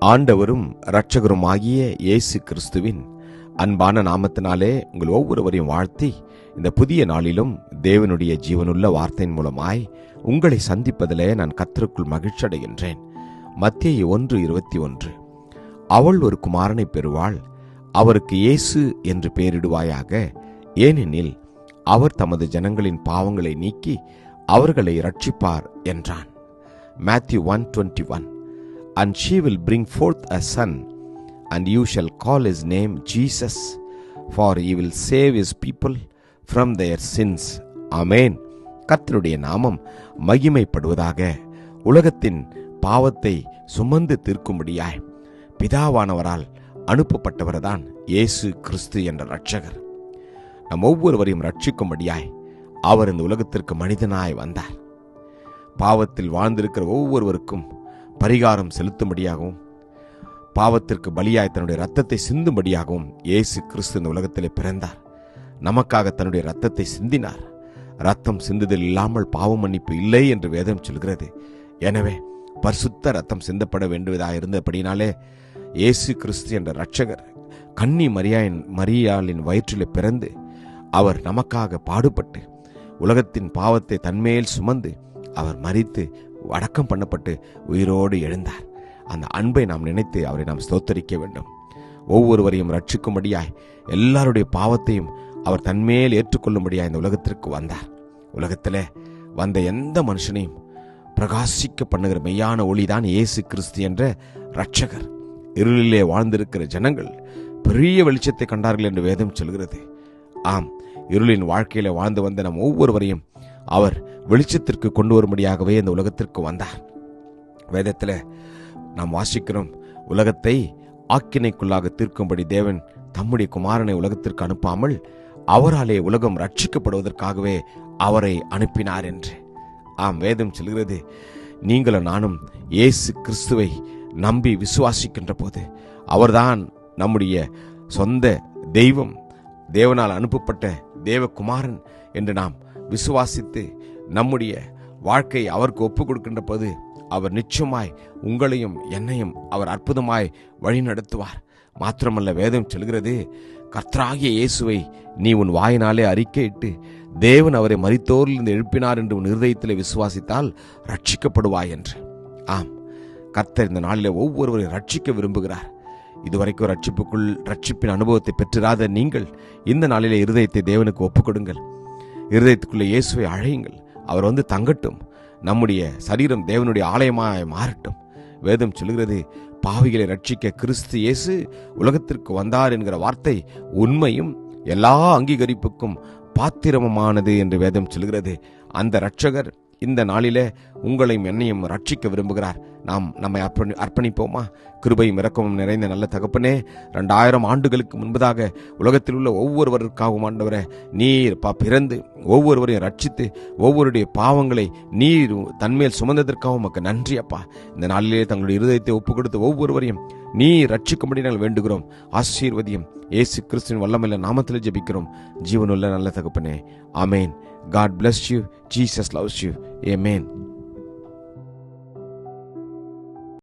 ஆண்டவரும் இரட்சகருமாகிய இயேசு கிறிஸ்துவின் அன்பான நாமத்தினாலே உங்கள் ஒவ்வொருவரையும் வாழ்த்தி இந்த புதிய நாளிலும் தேவனுடைய ஜீவனுள்ள வார்த்தையின் மூலமாய் உங்களை சந்திப்பதிலே நான் கத்தருக்குள் மகிழ்ச்சி அடைகின்றேன் மத்திய ஒன்று இருபத்தி ஒன்று. அவள் ஒரு குமாரனை பெறுவாள் அவருக்கு இயேசு என்று பெயரிடுவாயாக ஏனெனில் அவர் தமது ஜனங்களின் பாவங்களை நீக்கி அவர்களை ரட்சிப்பார் என்றான். Matthew one twenty one. And she will bring forth a son, and you shall call his name Jesus, for he will save his people from their sins. Amen கத்தருடைய நாமம் மகிமைப்படுவதாக. உலகத்தின் பாவத்தை சுமந்து தீர்க்கும்படியாய் பிதாவானவரால் அனுப்பப்பட்டவர்தான் இயேசு கிறிஸ்து என்ற இரட்சகர். நம் ஒவ்வொருவரையும் ரட்சிக்கும்படியாய் அவர் இந்த உலகத்திற்கு மனிதனாய் வந்தார். பாவத்தில் வாழ்ந்திருக்கிற ஒவ்வொருவருக்கும் பரிகாரம் செலுத்தும்படியாகவும் பாவத்திற்கு பலியாய் தன்னுடைய ரத்தத்தை சிந்தும்படியாகவும் இயேசு கிறிஸ்து இந்த உலகத்திலே பிறந்தார். நமக்காக தன்னுடைய ரத்தத்தை சிந்தினார். ரத்தம் சிந்துதல் இல்லாமல் பாவ மன்னிப்பு இல்லை என்று வேதம் சொல்கிறது. எனவே பரிசுத்த ரத்தம் சிந்தப்பட வேண்டுவதாக இருந்தபடினாலே இயேசு கிறிஸ்து என்ற இரட்சகர் கன்னி மரியாயின் மரியாளின் வயிற்றிலே பிறந்து அவர் நமக்காக பாடுபட்டு உலகத்தின் பாவத்தை தன்மேல் சுமந்து அவர் மறித்து அடக்கம் பண்ணப்பட்டு உயிரோடு எழுந்தார். அந்த அன்பை நாம் நினைத்து அவரை நாம் ஸ்தோத்தரிக்க வேண்டும். ஒவ்வொருவரையும் ரட்சிக்கும்படியாய் எல்லாருடைய பாவத்தையும் அவர் தன்மேல் ஏற்றுக்கொள்ளும்படியாய் இந்த உலகத்திற்கு வந்தார். உலகத்தில் வந்த எந்த மனுஷனையும் பிரகாசிக்க பண்ணுகிற மெய்யான ஒளிதான் இயேசு கிறிஸ்து என்ற ரட்சகர் இருளிலே வாழ்ந்திருக்கிற ஜனங்கள் பெரிய வெளிச்சத்தை கண்டார்கள் என்று வேதம் சொல்கிறது. ஆம் இருளின் வாழ்க்கையில வாழ்ந்து வந்த நம் ஒவ்வொருவரையும் அவர் வெளிச்சத்திற்கு கொண்டு வரும்படியாகவே இந்த உலகத்திற்கு வந்தார். வேதத்தில் நாம் வாசிக்கிறோம் உலகத்தை ஆக்கினைக்குள்ளாக தீர்க்கும்படி தேவன் தம்முடைய குமாரனை உலகத்திற்கு அனுப்பாமல் அவராலே உலகம் ரட்சிக்கப்படுவதற்காகவே அவரை அனுப்பினார் என்று. ஆம் வேதம் சொல்கிறது நீங்களும் நானும் இயேசு கிறிஸ்துவை நம்பி விசுவாசிக்கின்ற போது அவர்தான் நம்முடைய சொந்த தெய்வம் தேவனால் அனுப்பப்பட்ட தேவகுமாரன் என்று நாம் விசுவாசித்து நம்முடைய வாழ்க்கை அவருக்கு ஒப்புக் கொடுக்கின்ற போது அவர் நிச்சயமாய் உங்களையும் என்னையும் அவர் அற்புதமாய் வழி நடத்துவார் மாத்திரமல்ல வேதம் செல்கிறது கர்த்தராகிய இயேசுவை நீ உன் வாயினாலே அறிக்கையிட்டு தேவன் அவரை மறித்தோரிலிருந்து எழுப்பினார் என்று உன் இருதயத்திலே விசுவாசித்தால் ரட்சிக்கப்படுவாய் என்று. ஆம் கர்த்தர் இந்த நாளில் ஒவ்வொருவரையும் ரட்சிக்க விரும்புகிறார். இதுவரைக்கும் ரட்சிப்புக்குள் ரட்சிப்பின் அனுபவத்தை பெற்றிராத நீங்கள் இந்த நாளிலே இருதயத்தை தேவனுக்கு ஒப்புக் கொடுங்கள் இருதயத்துக்குள்ளே இயேசுவை அழையுங்கள். அவர் வந்து தங்கட்டும். நம்முடைய சரீரம் தேவனுடைய ஆலயமாக மாறட்டும். வேதம் சொல்கிறது பாவிகளை ரட்சிக்க கிறிஸ்து இயேசு உலகத்திற்கு வந்தார் என்கிற வார்த்தை உண்மையும் எல்லா அங்கீகரிப்புக்கும் பாத்திரமமானது என்று வேதம் சொல்கிறது அந்த இரட்சகர் இந்த நாளிலே உங்களையும் என்னையும் ரட்சிக்க விரும்புகிறார். நாம் நம்மை அர்ப்பணி அர்ப்பணிப்போமா? கிருபையும் இறக்கமும் நிறைந்த நல்ல தகப்பனே ரெண்டாயிரம் ஆண்டுகளுக்கு முன்பதாக உலகத்தில் உள்ள ஒவ்வொருவருக்காகவும் ஆண்டவரை நீர் பா பிறந்து ஒவ்வொருவரையும் ரட்சித்து ஒவ்வொருடைய பாவங்களை நீர் தன்மேல் சுமந்ததற்காக உமக்கு நன்றி அப்பா. இந்த நாளிலே தங்களுடைய இருதயத்தை ஒப்புக் கொடுத்து ஒவ்வொருவரையும் நீ ரட்சிக்கும்படி நாங்கள் வேண்டுகிறோம். ஆசீர்வதியும். ஏசு கிறிஸ்துவின் வல்லமையில நாமத்தில் ஜெபிக்கிறோம். ஜீவனுள்ள நல்ல தகப்பனே. Amen God bless you Jesus loves you amen